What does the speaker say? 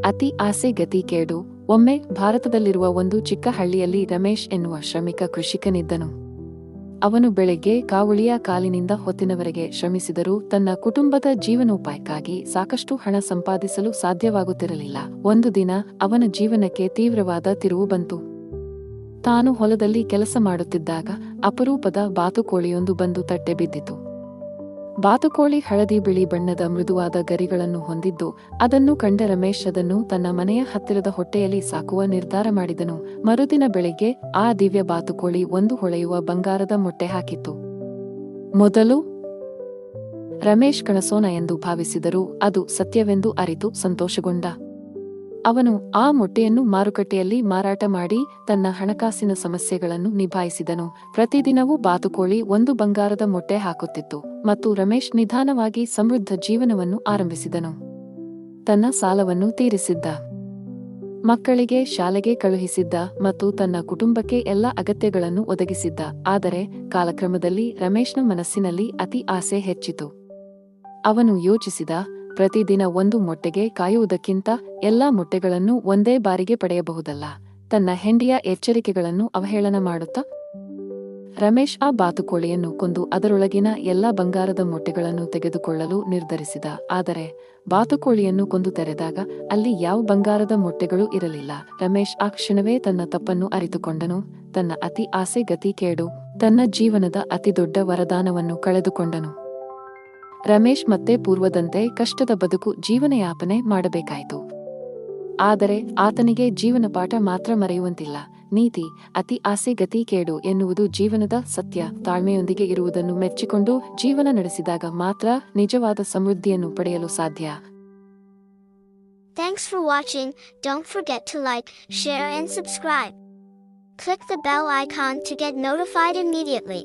ಅತಿ ಆಸೆ ಗತಿ ಕೇಡು. ಒಮ್ಮೆ ಭಾರತದಲ್ಲಿರುವ ಒಂದು ಚಿಕ್ಕ ಹಳ್ಳಿಯಲ್ಲಿ ರಮೇಶ್ ಎನ್ನುವ ಶ್ರಮಿಕ ಕೃಷಿಕನಿದ್ದನು. ಅವನು ಬೆಳಗ್ಗೆ ಕಾವಳಿಯ ಕಾಲಿನಿಂದ ಹೊತ್ತಿನವರೆಗೆ ಶ್ರಮಿಸಿದರೂ ತನ್ನ ಕುಟುಂಬದ ಜೀವನೋಪಾಯಕ್ಕಾಗಿ ಸಾಕಷ್ಟು ಹಣ ಸಂಪಾದಿಸಲು ಸಾಧ್ಯವಾಗುತ್ತಿರಲಿಲ್ಲ. ಒಂದು ದಿನ ಅವನ ಜೀವನಕ್ಕೆ ತೀವ್ರವಾದ ತಿರುವು ಬಂತು. ತಾನು ಹೊಲದಲ್ಲಿ ಕೆಲಸ ಮಾಡುತ್ತಿದ್ದಾಗ ಅಪರೂಪದ ಬಾತುಕೋಳಿಯೊಂದು ಬಂದು ತಟ್ಟೆ ಬಿದ್ದಿತು ಬಾತುಕೋಳಿ ಹಳದಿ ಬಿಳಿ ಬಣ್ಣದ ಮೃದುವಾದ ಗರಿಗಳನ್ನು ಹೊಂದಿದ್ದು, ಅದನ್ನು ಕಂಡ ರಮೇಶ್ ಅದನ್ನು ತನ್ನ ಮನೆಯ ಹತ್ತಿರದ ಹೊಟ್ಟೆಯಲ್ಲಿ ಸಾಕುವ ನಿರ್ಧಾರ ಮಾಡಿದನು. ಮರುದಿನ ಬೆಳಿಗ್ಗೆ ಆ ದಿವ್ಯ ಬಾತುಕೋಳಿ ಒಂದು ಹೊಳೆಯುವ ಬಂಗಾರದ ಮೊಟ್ಟೆ ಹಾಕಿತ್ತು. ಮೊದಲು ರಮೇಶ್ ಕಣಸೋನ ಎಂದು ಭಾವಿಸಿದರೂ ಅದು ಸತ್ಯವೆಂದು ಅರಿತು ಸಂತೋಷಗೊಂಡ. ಅವನು ಆ ಮೊಟ್ಟೆಯನ್ನು ಮಾರುಕಟ್ಟೆಯಲ್ಲಿ ಮಾರಾಟ ಮಾಡಿ ತನ್ನ ಹಣಕಾಸಿನ ಸಮಸ್ಯೆಗಳನ್ನು ನಿಭಾಯಿಸಿದನು. ಪ್ರತಿದಿನವೂ ಬಾತುಕೋಳಿ ಒಂದು ಬಂಗಾರದ ಮೊಟ್ಟೆ ಹಾಕುತ್ತಿತ್ತು ಮತ್ತು ರಮೇಶ್ ನಿಧಾನವಾಗಿ ಸಮೃದ್ಧ ಜೀವನವನ್ನು ಆರಂಭಿಸಿದನು. ತನ್ನ ಸಾಲವನ್ನು ತೀರಿಸಿದ್ದ. ಮಕ್ಕಳಿಗೆ ಶಾಲೆಗೆ ಕಳುಹಿಸಿದ್ದ ಮತ್ತು ತನ್ನ ಕುಟುಂಬಕ್ಕೆ ಎಲ್ಲ ಅಗತ್ಯಗಳನ್ನು ಒದಗಿಸಿದ್ದ. ಆದರೆ ಕಾಲಕ್ರಮದಲ್ಲಿ ರಮೇಶ್ನ ಮನಸ್ಸಿನಲ್ಲಿ ಅತಿ ಆಸೆ ಹೆಚ್ಚಿತು. ಅವನು ಯೋಚಿಸಿದ ಪ್ರತಿದಿನ ಒಂದು ಮೊಟ್ಟೆಗೆ ಕಾಯುವುದಕ್ಕಿಂತ ಎಲ್ಲಾ ಮೊಟ್ಟೆಗಳನ್ನು ಒಂದೇ ಬಾರಿಗೆ ಪಡೆಯಬಹುದಲ್ಲ. ತನ್ನ ಹೆಂಡಿಯ ಎಚ್ಚರಿಕೆಗಳನ್ನು ಅವಹೇಳನ ಮಾಡುತ್ತಾ ರಮೇಶ್ ಆ ಬಾತುಕೋಳಿಯನ್ನು ಕೊಂದು ಅದರೊಳಗಿನ ಎಲ್ಲಾ ಬಂಗಾರದ ಮೊಟ್ಟೆಗಳನ್ನು ತೆಗೆದುಕೊಳ್ಳಲು ನಿರ್ಧರಿಸಿದ. ಆದರೆ ಬಾತುಕೋಳಿಯನ್ನು ಕೊಂದು ತೆರೆದಾಗ ಅಲ್ಲಿ ಯಾವ ಬಂಗಾರದ ಮೊಟ್ಟೆಗಳು ಇರಲಿಲ್ಲ. ರಮೇಶ್ ಆ ಕ್ಷಣವೇ ತನ್ನ ತಪ್ಪನ್ನು ಅರಿತುಕೊಂಡನು. ತನ್ನ ಅತಿ ಆಸೆ ಗತಿ ಕೇಡು, ತನ್ನ ಜೀವನದ ಅತಿದೊಡ್ಡ ವರದಾನವನ್ನು ಕಳೆದುಕೊಂಡನು. ರಮೇಶ್ ಮತ್ತೆ ಪೂರ್ವದಂತೆ ಕಷ್ಟದ ಬದುಕು ಜೀವನಯಾಪನೆ ಮಾಡಬೇಕಾಯಿತು. ಆದರೆ ಆತನಿಗೆ ಜೀವನ ಪಾಠ ಮಾತ್ರ ಮರೆಯುವಂತಿಲ್ಲ. ನೀತಿ, ಅತಿ ಆಸೆ ಗತಿ ಕೇಡು ಎನ್ನುವುದು ಜೀವನದ ಸತ್ಯ, ತಾಳ್ಮೆಯೊಂದಿಗೆ ಇರುವುದನ್ನು ಮೆಚ್ಚಿಕೊಂಡು ಜೀವನ ನಡೆಸಿದಾಗ ಮಾತ್ರ ನಿಜವಾದ ಸಮೃದ್ಧಿಯನ್ನು ಪಡೆಯಲು ಸಾಧ್ಯ. Thanks for watching don't forget to like share and subscribe click the bell icon to get notified immediately.